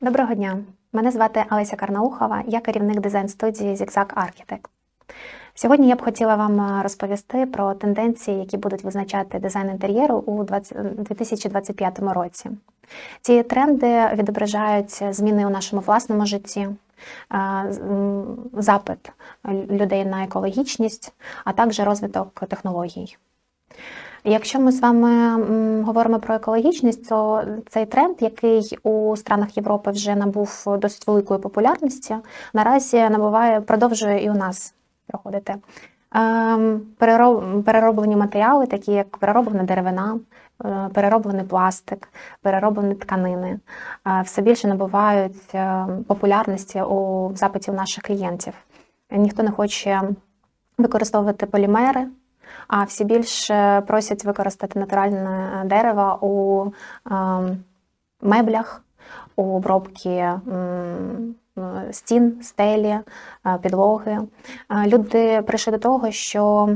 Доброго дня! Мене звати Олеся Карнаухова, я керівник дизайн-студії Zigzag Architect. Сьогодні я б хотіла вам е, розповісти про тенденції, які будуть визначати дизайн інтер'єру у 2025 році. Ці тренди відображають зміни у нашому власному житті, е, запит людей на екологічність, а також розвиток технологій. Якщо ми з вами говоримо про екологічність, то цей тренд, який у странах Європи вже набув досить великої популярності, наразі набуває, продовжує і у нас проходити. Ем, Перероблені матеріали, такі як перероблена деревина, е, перероблений пластик, перероблені тканини, е, все більше набувають е, популярності у запиті у наших клієнтів. Ніхто не хоче використовувати полімери, а всі більше просять використати натуральне дерево у ем, меблях, у обробки е, стін, стелі, е, підлоги. Е, Люди прийшли до того, що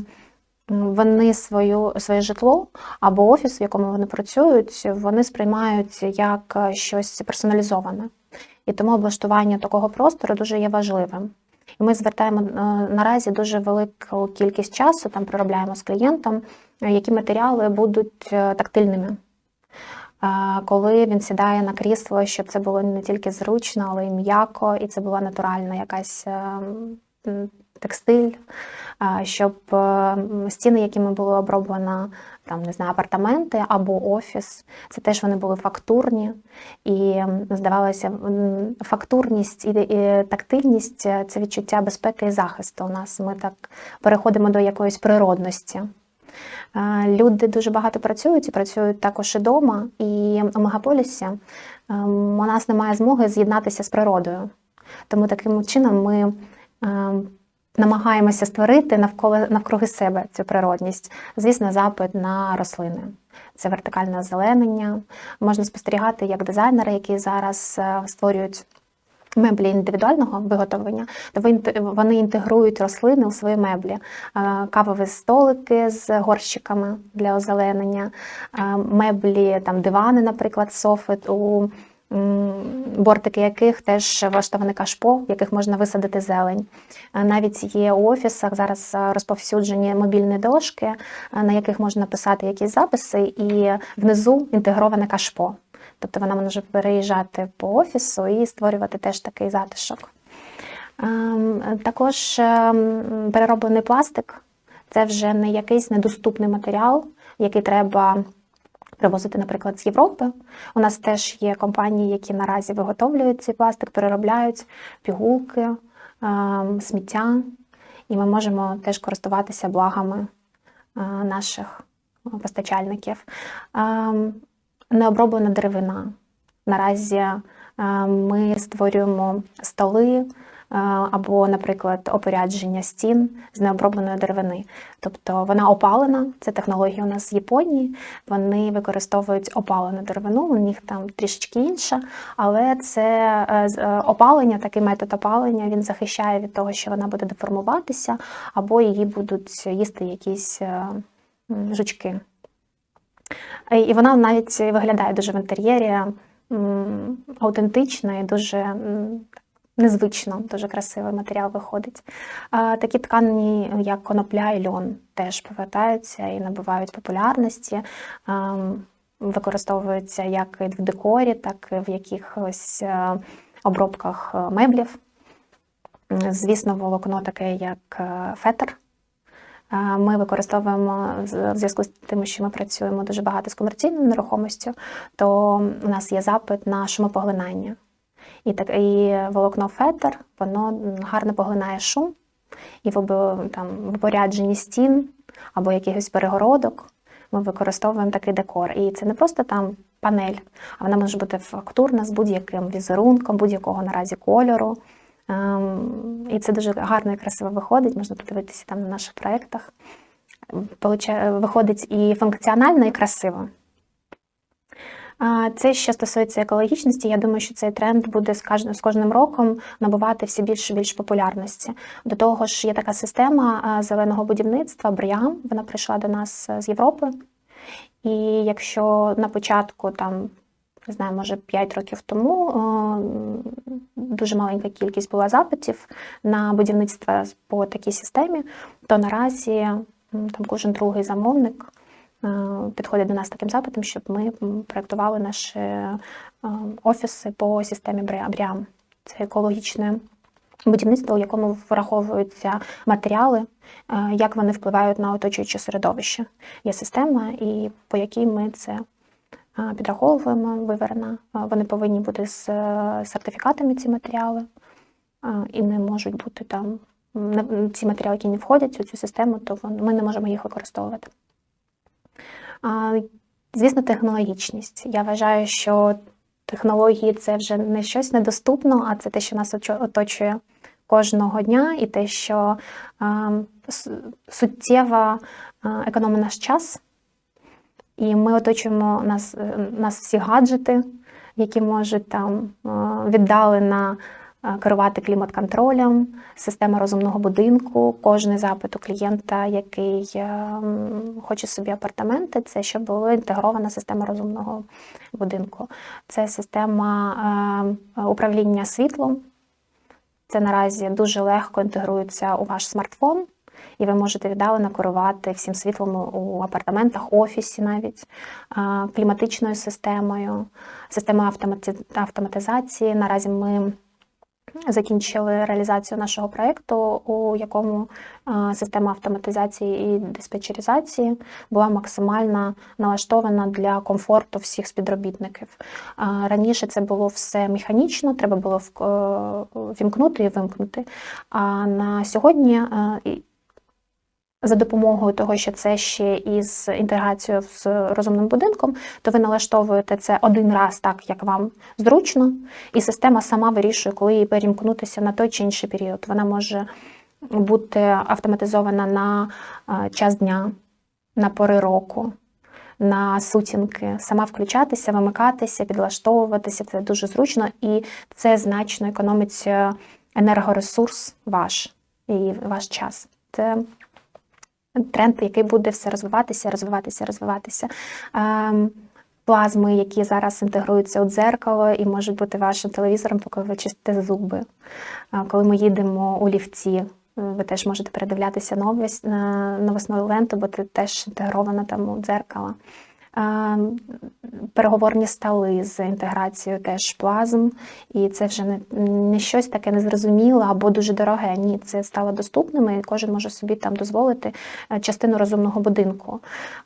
вони свою, своє житло або офіс, в якому вони працюють, вони сприймають як е, щось персоналізоване. І тому облаштування такого простору дуже є важливим. І ми звертаємо е, наразі дуже велику кількість часу, там проробляємо з клієнтом, е, які матеріали будуть е, тактильними. Коли він сідає на крісло, щоб це було не тільки зручно, але й м'яко, і це була натуральна якась текстиль, щоб стіни, якими було оброблено там, не знаю, апартаменти або офіс, це теж вони були фактурні. І здавалося, фактурність і, тактильність е, це відчуття безпеки і захисту. У нас ми так переходимо до якоїсь природності. Е, Люди дуже багато працюють і працюють також і вдома. І у мегаполісі ем, у нас немає змоги з'єднатися з природою. Тому таким чином ми ем, намагаємося створити навколо навкруги себе цю природність. Звісно, запит на рослини. Це вертикальне озеленення. Можна спостерігати як дизайнери, які зараз е, створюють меблі індивідуального виготовлення, то вони інтегрують рослини у свої меблі. Е, Кавові столики з горщиками для озеленення, е, меблі, там дивани, наприклад, софит, у бортики яких теж влаштований кашпо, в яких можна висадити зелень. Навіть є у офісах зараз розповсюджені мобільні дошки, на яких можна писати якісь записи, і внизу інтегроване кашпо. Тобто вона може переїжджати по офісу і створювати теж такий затишок. Ем, Також ем, перероблений пластик це вже не якийсь недоступний матеріал, який треба привозити, наприклад, з Європи. У нас теж є компанії, які наразі виготовлюють цей пластик, переробляють пігулки, ем, сміття, і ми можемо теж користуватися благами е, наших постачальників. Ем, Необроблена деревина. Наразі е, ми створюємо столи е, або, наприклад, опорядження стін з необробленої деревини. Тобто вона опалена, це технологія у нас з Японії. Вони використовують опалену деревину, у них там трішечки інша, але це е, е, опалення, такий метод опалення, він захищає від того, що вона буде деформуватися, або її будуть їсти якісь е, жучки. Е, І вона навіть виглядає дуже в інтер'єрі м, аутентично і дуже незвично, дуже красивий матеріал виходить. Такі ткані, як конопля і льон, теж повертаються і набувають популярності. Ем, Використовуються як в декорі, так і в якихось е, обробках меблів. Звісно, волокно таке, як е, фетр. Е, Ми використовуємо в зв'язку з тим, що ми працюємо дуже багато з комерційною нерухомістю, то у нас є запит на шумопоглинання. І так і волокно фетр, воно гарно поглинає шум, і в там в порядженні стін або якихось перегородок ми використовуємо такий декор. І це не просто там панель, а вона може бути фактурна з будь-яким візерунком, будь-якого наразі кольору. Ем, І це дуже гарно і красиво виходить, можна подивитися там на наших проєктах. Виходить і функціонально, і красиво. Це що стосується екологічності, я думаю, що цей тренд буде з кожним, роком набувати все більше і більше популярності. До того ж, є така система зеленого будівництва Бріам. Вона прийшла до нас е, з Європи. І якщо на початку там не знаю, може 5 років тому е, дуже маленька кількість була запитів на будівництво по такій системі, то наразі там кожен другий замовник е, підходить до нас таким запитом, щоб ми м, проєктували наші е, офіси по системі BRIAM. Це екологічне будівництво, у якому враховуються матеріали, е, як вони впливають на оточуюче середовище. Є система, і по якій ми це підраховуємо виверена. Вони повинні бути з сертифікатами ці матеріали, і не можуть бути там ці матеріали, які не входять у цю систему, то ми не можемо їх використовувати. Звісно, технологічність. Я вважаю, що технології це вже не щось недоступно, а це те, що нас оточує кожного дня, і те, що а, с- суттєво економить наш час. І ми оточуємо нас, нас всі гаджети, які можуть там віддалено е, керувати клімат-контролем, система розумного будинку, кожний запит у клієнта, який е, хоче собі апартаменти, це щоб була інтегрована система розумного будинку. Це система е, управління світлом. Це наразі дуже легко інтегрується у ваш смартфон, і ви можете віддалено керувати всім світлом у апартаментах, офісі навіть, кліматичною системою, системою автомати- автоматизації. Наразі ми закінчили реалізацію нашого проєкту, у якому система автоматизації і диспетчеризації була максимально налаштована для комфорту всіх співробітників. Раніше це було все механічно, треба було е, вімкнути і вимкнути. А на сьогодні е, за допомогою того, що це ще із інтеграцією з розумним будинком, то ви налаштовуєте це один раз так, як вам зручно, і система сама вирішує, коли їй перімкнутися на той чи інший період. Вона може бути автоматизована на е, час дня, на пори року. На сутінки, сама включатися, вимикатися, підлаштовуватися це дуже зручно і це значно економить е, енергоресурс ваш і ваш час. Це тренд, який буде все розвиватися, розвиватися, розвиватися. Ем, Плазми, які зараз інтегруються у дзеркало і можуть бути вашим телевізором, поки ви чистите зуби. А Коли ми їдемо у ліфті, ви теж можете передивлятися новість, е, новосну ленту, бо ти теж інтегрована там у дзеркало. Переговорні столи з інтеграцією теж плазм, і це вже не, не щось таке незрозуміле або дуже дороге. Ні, це стало доступним, і кожен може собі там дозволити е, частину розумного будинку.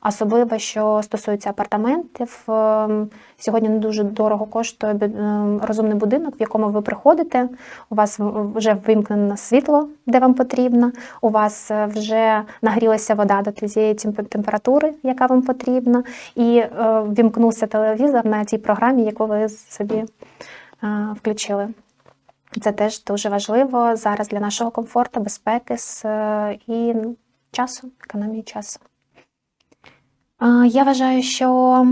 Особливо, що стосується апартаментів, ем, сьогодні не дуже дорого коштує ем, розумний будинок, в якому ви приходите. У вас вже вимкнено світло, де вам потрібно. У вас е, вже нагрілася вода до тієї температури, яка вам потрібна, і е, вімкнувся телевізор на тій програмі, яку ви собі е, включили. Це теж дуже важливо зараз для нашого комфорту, безпеки е, і часу, економії часу. Я вважаю, що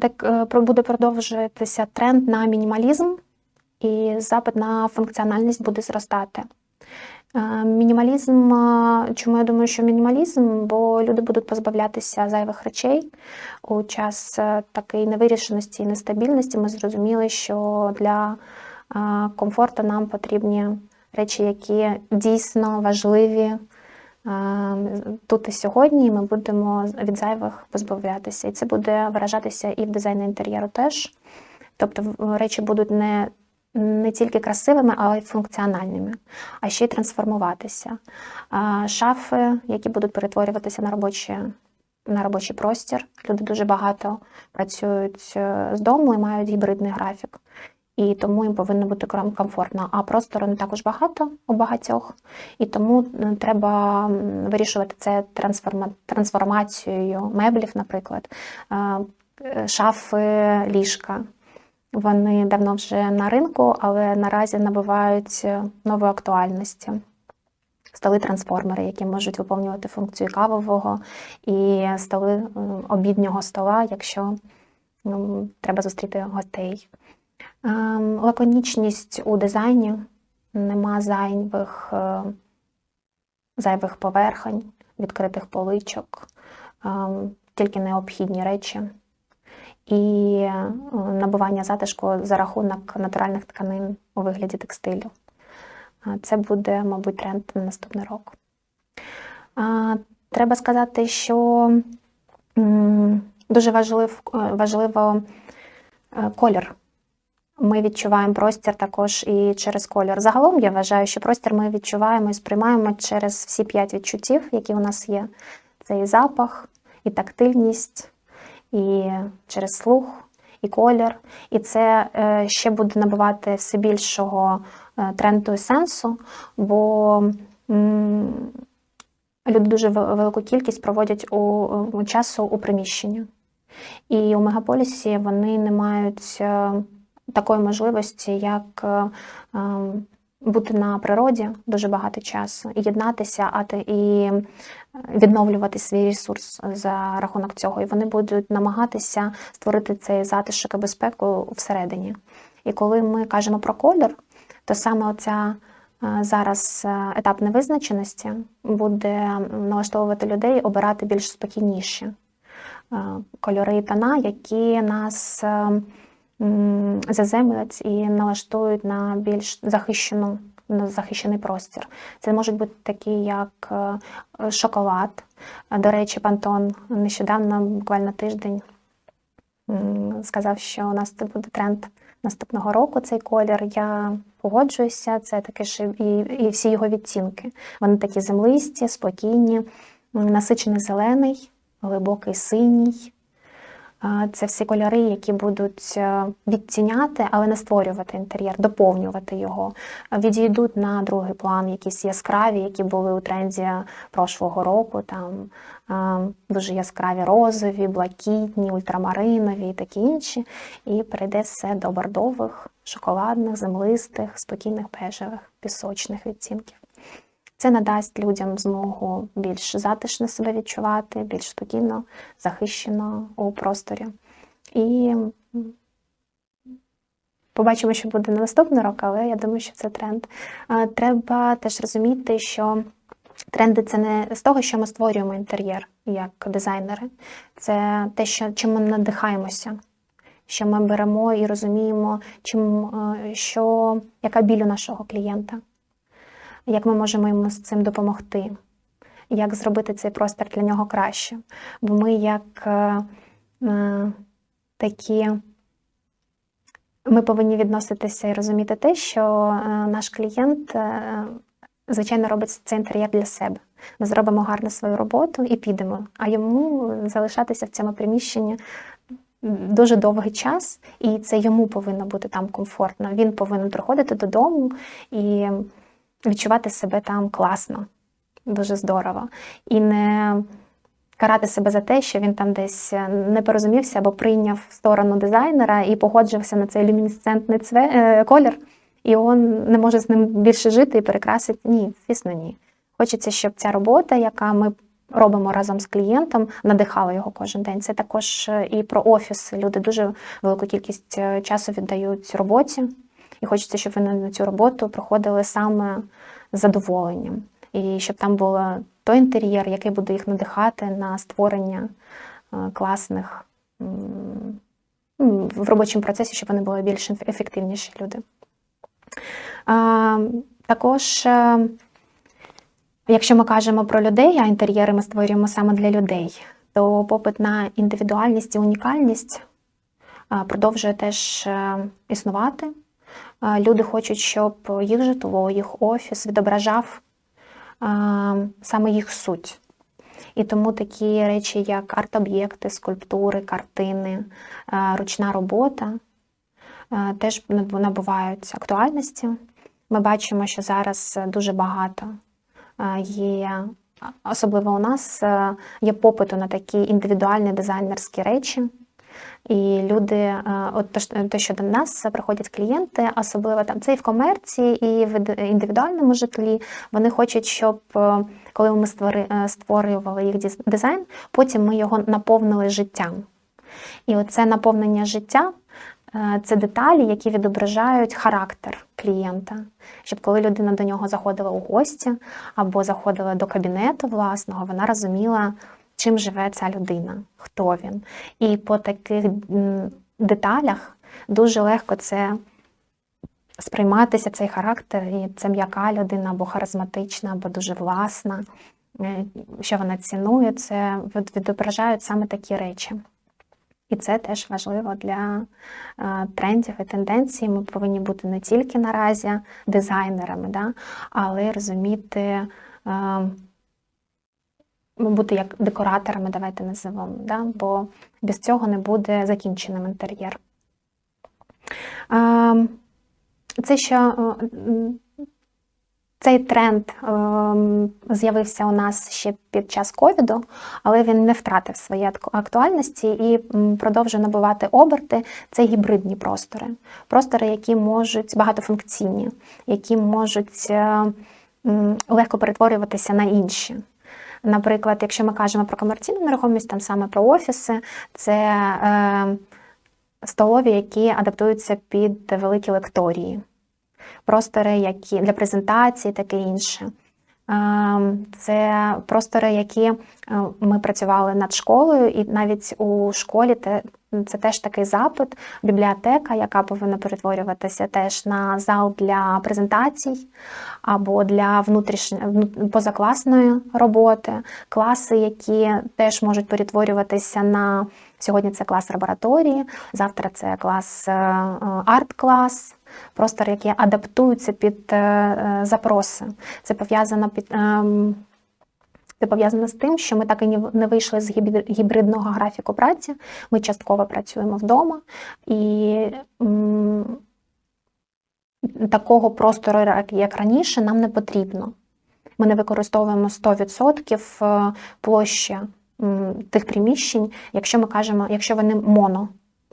так буде продовжуватися тренд на мінімалізм, і запит на функціональність буде зростати. Е, Мінімалізм, е, чому я думаю, що мінімалізм, бо люди будуть позбавлятися зайвих речей у час е, такої невирішеності і нестабільності. Ми зрозуміли, що для комфорту нам потрібні речі, які дійсно важливі тут і сьогодні, ми будемо від зайвих позбавлятися. І це буде виражатися і в дизайні інтер'єру теж. Тобто речі будуть не, не тільки красивими, але й функціональними, а ще й трансформуватися. Шафи, які будуть перетворюватися на робочі. На робочий простір. Люди дуже багато працюють е, з дому і мають гібридний графік. І тому їм повинно бути комфортно. А простору не також багато у багатьох, і тому треба вирішувати це трансформа- трансформацією меблів, наприклад, Е, е, шафи, ліжка. Вони давно вже на ринку, але наразі набувають е, нової актуальності. Столи трансформери, які можуть виповнювати функцію кавового, і столи обіднього стола, якщо ну, треба зустріти гостей. Ем, Лаконічність у дизайні, нема зайвих, е, зайвих поверхонь, відкритих поличок, ем, тільки необхідні речі. І е, набування затишку за рахунок натуральних тканин у вигляді текстилю. Це буде, мабуть, тренд на наступний рок. Треба сказати, що дуже важлив, е, важливо е, колір. Ми відчуваємо простір також і через колір. Загалом я вважаю, що простір ми відчуваємо і сприймаємо через всі п'ять відчуттів, які у нас є. Це і запах, і тактильність, і через слух, і колір. І це е, ще буде набувати все більшого е, тренду і сенсу, бо люди дуже велику кількість проводять у, часу у приміщенні. І у мегаполісі вони не мають е, такої можливості, як е, е, бути на природі дуже багато часу, єднатися, а те- і відновлювати свій ресурс за рахунок цього. І вони будуть намагатися створити цей затишок і безпеку всередині. І коли ми кажемо про колір, то саме оця е, зараз е, етап невизначеності буде налаштовувати людей обирати більш спокійніші е, кольори і тона, які нас е, заземлять і налаштують на більш захищену на захищений простір. Це можуть бути такі, як е, шоколад. До речі, Пантон нещодавно, буквально тиждень, сказав, що у нас це буде тренд наступного року цей колір. Я погоджуюся, це таке ж і, і всі його відтінки. Вони такі землисті, спокійні, насичений зелений, глибокий синій. Це всі кольори, які будуть е, відтіняти, але не створювати інтер'єр, доповнювати його. Відійдуть на другий план якісь яскраві, які були у тренді прошлого року. Там е, дуже яскраві розові, блакитні, ультрамаринові і такі інші. І перейде все до бордових, шоколадних, землистих, спокійних бежевих, пісочних відтінків. Це надасть людям змогу більш затишно себе відчувати, більш спокійно, захищено у просторі. І побачимо, що буде на наступний рок, але я думаю, що це тренд. Треба теж розуміти, що тренди це не з того, що ми створюємо інтер'єр як дизайнери, це те, що, чим ми надихаємося. Що ми беремо і розуміємо, чим, що, яка біль у нашого клієнта як ми можемо йому з цим допомогти, як зробити цей простір для нього краще. Бо ми, як е, е, такі, ми повинні відноситися і розуміти те, що е, наш клієнт, е, звичайно, робить цей інтер'єр для себе. Ми зробимо гарно свою роботу і підемо, а йому залишатися в цьому приміщенні. Дуже довгий час, і це йому повинно бути там комфортно. Він повинен приходити додому і відчувати себе там класно, дуже здорово. І не карати себе за те, що він там десь не порозумівся або прийняв сторону дизайнера і погоджувався на цей люмінесцентний цве... е, колір, і він не може з ним більше жити і перекрасити. Ні, звісно, ні. Хочеться, щоб ця робота, яка ми робимо разом з клієнтом, надихала його кожен день. Це також е, і про офіс. Люди дуже велику кількість е, часу віддають роботі. І хочеться, щоб вони на цю роботу приходили саме з задоволенням. І щоб там був той інтер'єр, який буде їх надихати на створення е, класних в робочому процесі, щоб вони були більш ефективніші люди. Також, е, якщо ми кажемо про людей, а інтер'єри ми створюємо саме для людей, то попит на індивідуальність і унікальність продовжує теж е, існувати. Люди хочуть, щоб їх житло, їх офіс відображав саме їх суть. І тому такі речі, як арт-об'єкти, скульптури, картини, ручна робота теж набувають актуальності. Ми бачимо, що зараз дуже багато є, особливо у нас, є попиту на такі індивідуальні дизайнерські речі. І люди, е, от те, що- до нас приходять клієнти, особливо там це і в комерції, і в індивідуальному житлі. Вони хочуть, щоб е, коли ми е, створювали їх дизайн, потім ми його наповнили життям. І оце наповнення життя це деталі, які відображають характер клієнта. Щоб коли людина до нього заходила у гості або заходила до кабінету власного, вона розуміла, чим живе ця людина, хто він. І по таких деталях дуже легко це сприйматися, цей характер, і це м'яка людина або харизматична, або дуже власна, е, що вона цінує, це відображають саме такі речі. І це теж важливо для е, трендів і тенденцій. Ми повинні бути не тільки наразі дизайнерами, да, але розуміти, е, бути як декораторами, давайте називемо, да, бо без цього не буде закінченим інтер'єр. Е, Це ще е, цей тренд ем, з'явився у нас ще під час ковіду, але він не втратив своєї актуальності і продовжує набувати оберти. Це гібридні простори. Простори, які можуть багатофункційні, які можуть е, легко перетворюватися на інші. Наприклад, якщо ми кажемо про комерційну нерухомість, там саме про офіси, це е, столові, які адаптуються під великі лекторії простори, які для презентації, таке інше. Ем, Це простори, які е, ми працювали над школою, і навіть у школі це теж такий запит, бібліотека, яка повинна перетворюватися теж на зал для презентацій або для внутрішньої позакласної роботи, класи, які теж можуть перетворюватися на сьогодні це клас лабораторії, завтра це клас е, е, арт-клас простори, які адаптуються під е, запроси. Це пов'язано під. Це пов'язано з тим, що ми так і не вийшли з гібридного графіку праці. Ми частково працюємо вдома, і такого простору, як- як раніше, нам не потрібно. Ми не використовуємо 100% е, площі тих приміщень, якщо ми кажемо, якщо вони моно,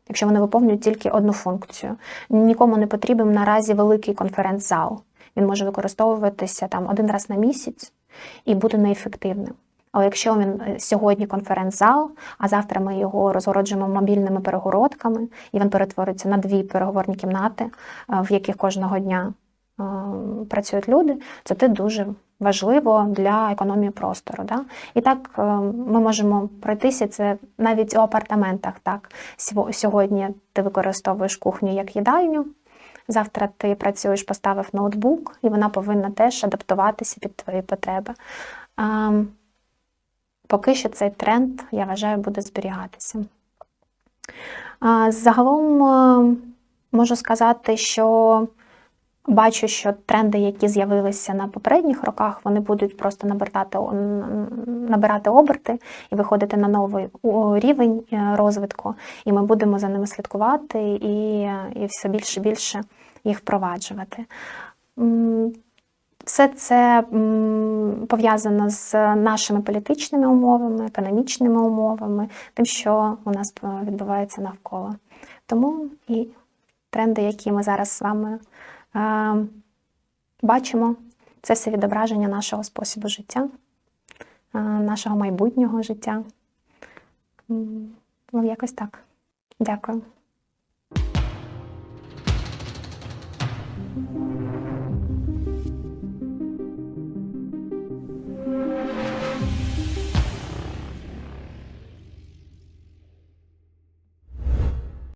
якщо вони виповнюють тільки одну функцію. Нікому не потрібен наразі великий конференц-зал. Він може використовуватися там один раз на місяць і бути неефективним. Але якщо він е, сьогодні конференц-зал, а завтра ми його розгороджуємо мобільними перегородками, і він перетвориться на дві переговорні кімнати, е, в яких кожного дня е, працюють люди, це те дуже важливо для економії простору. Да? І так ми можемо пройтися це навіть у апартаментах. Так сьогодні ти використовуєш кухню як їдальню. Завтра ти працюєш, поставив ноутбук, і вона повинна теж адаптуватися під твої потреби. Поки що цей тренд, я вважаю, буде зберігатися. Загалом можу сказати, що бачу, що тренди, які з'явилися на попередніх роках, вони будуть просто набирати, набирати оберти і виходити на новий рівень е, розвитку, і ми будемо за ними слідкувати і, і все більше більше їх впроваджувати. Все це пов'язано з нашими політичними умовами, економічними умовами, тим, що у нас е, відбувається навколо. Тому і тренди, які ми зараз з вами е, бачимо, це все відображення нашого способу життя, е, нашого майбутнього життя. Ну, якось так. Дякую. thank you